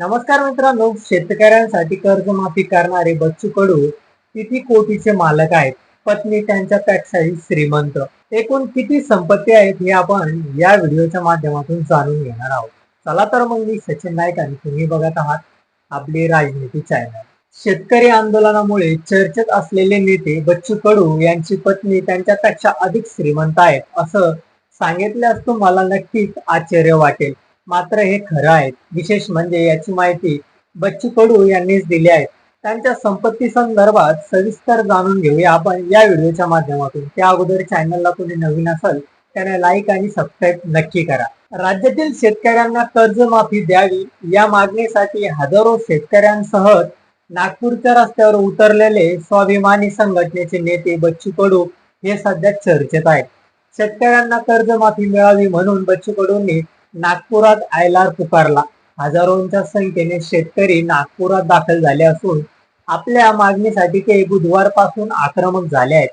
नमस्कार मित्रांनो शेतकऱ्यांसाठी कर्जमाफी करणारे बच्चू कडू किती कोटीचे मालक आहेत? पत्नी त्यांच्यापेक्षाही श्रीमंत. एकूण किती संपत्ती आहेत हे आपण या व्हिडिओच्या माध्यमातून जाणून घेणार आहोत. चला तर मग मी सचिन नाईक आणि तुम्ही बघत आहात आपली राजनीती चॅनल शेतकरी आंदोलनामुळे चर्चेत असलेले नेते बच्चू कडू यांची पत्नी त्यांच्यापेक्षा अधिक श्रीमंत आहेत असं सांगितल्यास तुम्हाला नक्कीच आश्चर्य वाटेल. मात्र हे खरं आहे. विशेष म्हणजे याची माहिती बच्चू कडू यांनीच दिली आहे. त्यांच्या संपत्ती संदर्भात सविस्तर जाणून घेऊया आपण या व्हिडिओच्या माध्यमातून. त्या अगोदर चॅनलला कोणी नवीन असेल त्याने लाईक आणि सबस्क्राईब नक्की करा. राज्यातील शेतकऱ्यांना कर्जमाफी द्यावी या मागणीसाठी हजारो शेतकऱ्यांसह नागपूरच्या रस्त्यावर उतरलेले स्वाभिमानी संघटनेचे नेते बच्चू कडू हे सध्या चर्चेत आहेत. शेतकऱ्यांना कर्जमाफी मिळावी म्हणून बच्चू कडूंनी नागपुरात आयलार पुकारला. हजारोंच्या संख्येने शेतकरी नागपुरात दाखल झाले असून आपल्या मागणीसाठी ते बुधवारपासून आक्रमक झाले आहेत.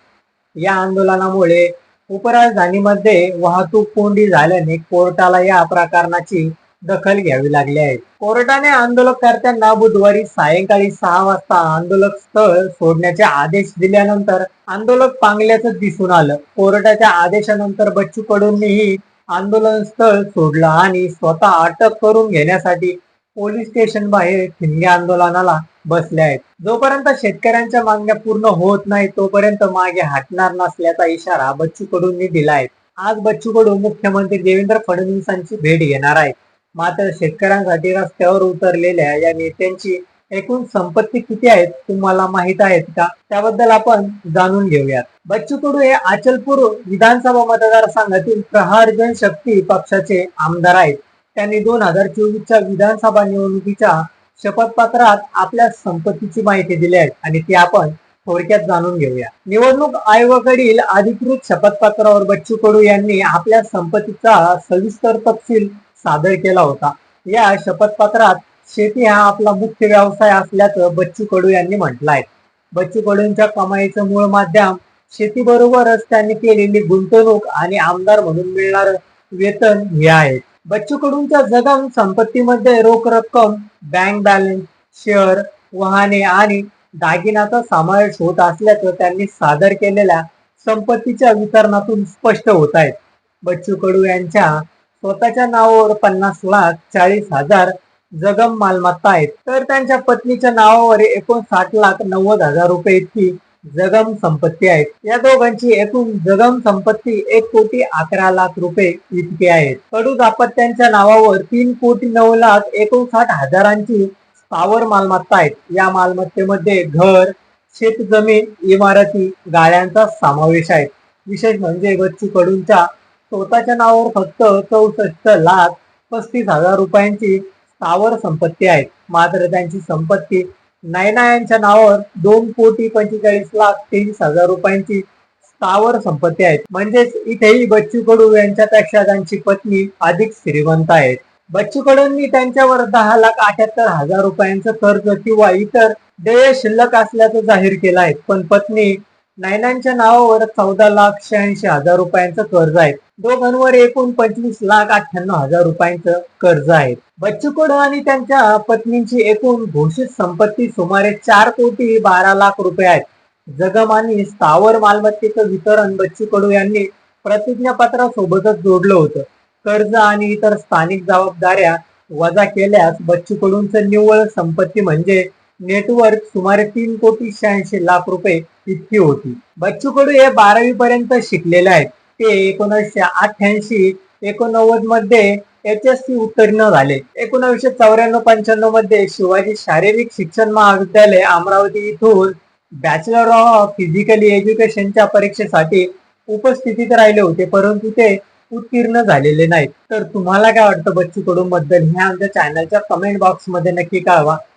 या आंदोलनामुळे उपराजधानीमध्ये वाहतूक कोंडी झाल्याने कोर्टाला या प्रकरणाची दखल घ्यावी लागली आहे. कोर्टाने आंदोलनकर्त्यांना बुधवारी सायंकाळी सहा वाजता आंदोलक स्थळ सोडण्याचे आदेश दिल्यानंतर आंदोलक पांगल्याचं दिसून आलं. कोर्टाच्या आदेशानंतर बच्चू कडूंनीही आंदोलन स्थळ सोडलं आणि स्वतः अटक करून घेण्यासाठी पोलीस स्टेशन बाहेर ठिणगी आंदोलनाला बसले आहेत. जोपर्यंत शेतकऱ्यांच्या मागण्या पूर्ण होत नाही तोपर्यंत मागे हटणार नसल्याचा इशारा बच्चू कडूंनी दिला आहे. आज बच्चू कडू मुख्यमंत्री देवेंद्र फडणवीसांची भेट घेणार आहेत. मात्र शेतकऱ्यांसाठी रस्त्यावर उतरलेल्या या नेत्यांची एकूण संपत्ती किती आहेत तुम्हाला माहीत आहेत का? त्याबद्दल आपण जाणून घेऊयात. बच्चू कडू हे अचलपूर विधानसभा मतदारसंघातील प्रहार जनशक्ती पक्षाचे आमदार आहेत. त्यांनी दोन हजार चोवीसच्या विधानसभा निवडणुकीच्या शपथपत्रात आपल्या संपत्तीची माहिती दिली आहे आणि ती आपण थोडक्यात जाणून घेऊया. निवडणूक आयोगाकडील अधिकृत शपथपत्रावर बच्चू कडू यांनी आपल्या संपत्तीचा सविस्तर तपशील सादर केला होता. या शपथपत्रात शेती हा आपला मुख्य व्यवसाय असल्याचं बच्चू कडू यांनी म्हटलं आहे बच्चू कडूंच्या कमाईचं मूळ माध्यम शेतीबरोबरच त्यांनी केलेली गुंतवणूक आणि आमदार म्हणून मिळणार वेतन हे आहे. बच्चू कडूंच्या जगम संपत्तीमध्ये रोख रक्कम बँक बॅलन्स शेअर वाहने आणि दागिन्याचा समावेश होत असल्याचं त्यांनी सादर केलेल्या संपत्तीच्या वितरणातून स्पष्ट होत आहेत बच्चू कडू यांच्या स्वतःच्या नावावर पन्नास लाख चाळीस हजार जगम मालमत्ता आहेत. तर त्यांच्या पत्नीच्या नावावर एकूण साठ लाख नव्वद हजार रुपये इतकी जगम संपत्ती आहेत. या दोघांची एकूण जगम संपत्ती एक कोटी अकरा लाख रुपये इतकी आहेत कडू दापत्यांच्या नावावर तीन कोटी नऊ लाख एकोणसाठ हजारांची स्थावर मालमत्ता आहेत. या मालमत्तेमध्ये घर शेतजमीन इमारती गाड्यांचा समावेश आहे. विशेष म्हणजे बच्चू कडूंच्या स्वतःच्या नावावर फक्त चौसष्ट लाख पस्तीस हजार रुपयांची स्थावर संपत्ती आहेत. मात्र त्यांची संपत्ती नयना यांच्या नावावर दोन कोटी पंचेचाळीस लाख तेवीस हजार रुपयांची स्थावर संपत्ती आहेत म्हणजेच इथेही बच्चू कडू यांच्यापेक्षा त्यांची पत्नी अधिक श्रीमंत आहेत. बच्चू कडूंनी त्यांच्यावर दहा लाख अठ्याहत्तर हजार रुपयांचं कर्ज किंवा इतर देय शिल्लक असल्याचं जाहीर केलं आहे. पण पत्नी नायनांच्या नावावर चौदा लाख शहाऐंशी हजार रुपयांचं कर्ज आहे. दोघांवर एकूण पंचवीस लाख अठ्ठ्याण्णव हजार रुपयांचं कर्ज आहे. बच्चू कडू आणि त्यांच्या पत्नींची एकूण घोषित संपत्ती सुमारे चार कोटी बारा लाख रुपये आहेत. जगम आणि स्थावर मालमत्तेचं वितरण बच्चू कडू यांनी प्रतिज्ञापत्रासोबतच जोडलं होतं. कर्ज आणि इतर स्थानिक जबाबदाऱ्या वजा केल्यास बच्चू कडूंचं निव्वळ संपत्ती म्हणजे नेटवर्क सुमारे तीन कोटी शहाऐंशी लाख रुपये इतकी होती. बच्चू कडू हे बारावी पर्यंत शिकलेले आहेत. ते एकोणीसशे अठ्ठ्याऐंशी एकोणनव्वदमध्ये एच एस सी उत्तीर्ण झाले. एकोणीसशे चौऱ्याण्णव पंच्याण्णवमध्ये शिवाजी शारीरिक शिक्षण महाविद्यालय अमरावती इथून बॅचलर ऑफ फिजिकली एज्युकेशनच्या परीक्षेसाठी उपस्थितीत राहिले होते परंतु ते उत्तीर्ण झालेले नाहीत. तर तुम्हाला काय वाटतं बच्चू कडू बद्दल? हे आमच्या चॅनलच्या कमेंट बॉक्समध्ये नक्की कळवा.